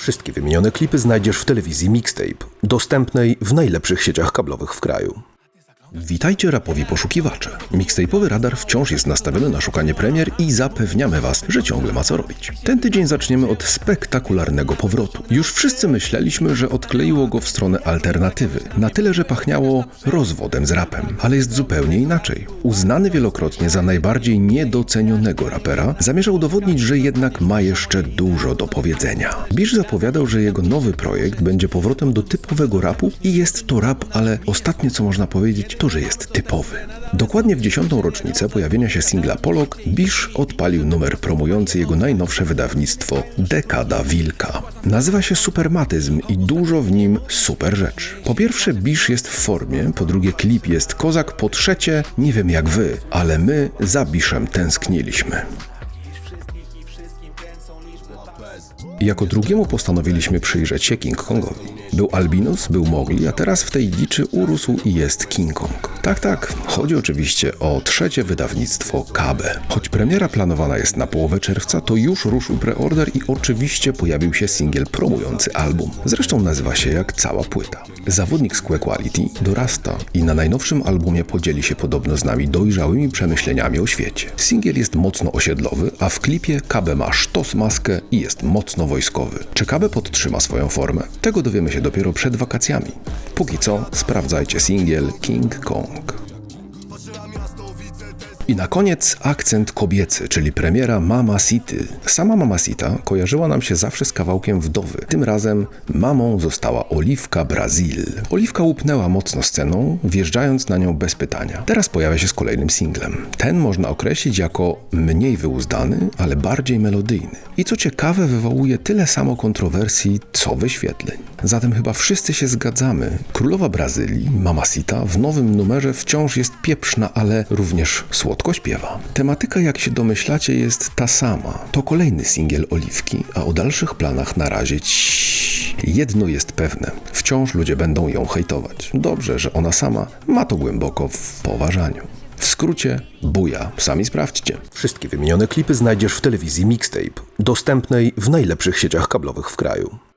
Wszystkie wymienione klipy znajdziesz w telewizji Mixtape, dostępnej w najlepszych sieciach kablowych w kraju. Witajcie rapowi poszukiwacze. Mixtape'owy radar wciąż jest nastawiony na szukanie premier i zapewniamy Was, że ciągle ma co robić. Ten tydzień zaczniemy od spektakularnego powrotu. Już wszyscy myśleliśmy, że odkleiło go w stronę alternatywy. Na tyle, że pachniało rozwodem z rapem. Ale jest zupełnie inaczej. Uznany wielokrotnie za najbardziej niedocenionego rapera, zamierza udowodnić, że jednak ma jeszcze dużo do powiedzenia. Bisz zapowiadał, że jego nowy projekt będzie powrotem do typowego rapu i jest to rap, ale ostatnie co można powiedzieć, że jest typowy. Dokładnie w dziesiątą rocznicę pojawienia się singla Polok, Bisz odpalił numer promujący jego najnowsze wydawnictwo Dekada Wilka. Nazywa się Supermatyzm i dużo w nim super rzeczy. Po pierwsze, Bisz jest w formie, po drugie, klip jest kozak, po trzecie, nie wiem jak wy, ale my za Biszem tęskniliśmy. Jako drugiemu postanowiliśmy przyjrzeć się King Kongowi. Był Albinos, był Mowgli, a teraz w tej dziczy urósł i jest King Kong. Tak, tak, chodzi oczywiście o trzecie wydawnictwo KB. Choć premiera planowana jest na połowę czerwca, to już ruszył preorder i oczywiście pojawił się singiel promujący album. Zresztą nazywa się jak cała płyta. Zawodnik z Quality dorasta i na najnowszym albumie podzieli się podobno z nami dojrzałymi przemyśleniami o świecie. Singiel jest mocno osiedlowy, a w klipie KB ma sztos maskę i jest mocno wojskowy. Czy KB podtrzyma swoją formę? Tego dowiemy się dopiero przed wakacjami. Póki co sprawdzajcie singiel King Kong. I na koniec akcent kobiecy, czyli premiera Mama City. Sama Mama Sita kojarzyła nam się zawsze z kawałkiem wdowy. Tym razem mamą została Oliwka Brazil. Oliwka łupnęła mocno sceną, wjeżdżając na nią bez pytania. Teraz pojawia się z kolejnym singlem. Ten można określić jako mniej wyuzdany, ale bardziej melodyjny. I co ciekawe, wywołuje tyle samo kontrowersji, co wyświetleń. Zatem chyba wszyscy się zgadzamy. Królowa Brazylii, Mama Sita, w nowym numerze wciąż jest pieprzna, ale również słodko śpiewa. Tematyka, jak się domyślacie, jest ta sama. To kolejny singiel Oliwki, a o dalszych planach na razie. Jedno jest pewne, wciąż ludzie będą ją hejtować. Dobrze, że ona sama ma to głęboko w poważaniu. W skrócie, buja. Sami sprawdźcie. Wszystkie wymienione klipy znajdziesz w telewizji Mixtape, dostępnej w najlepszych sieciach kablowych w kraju.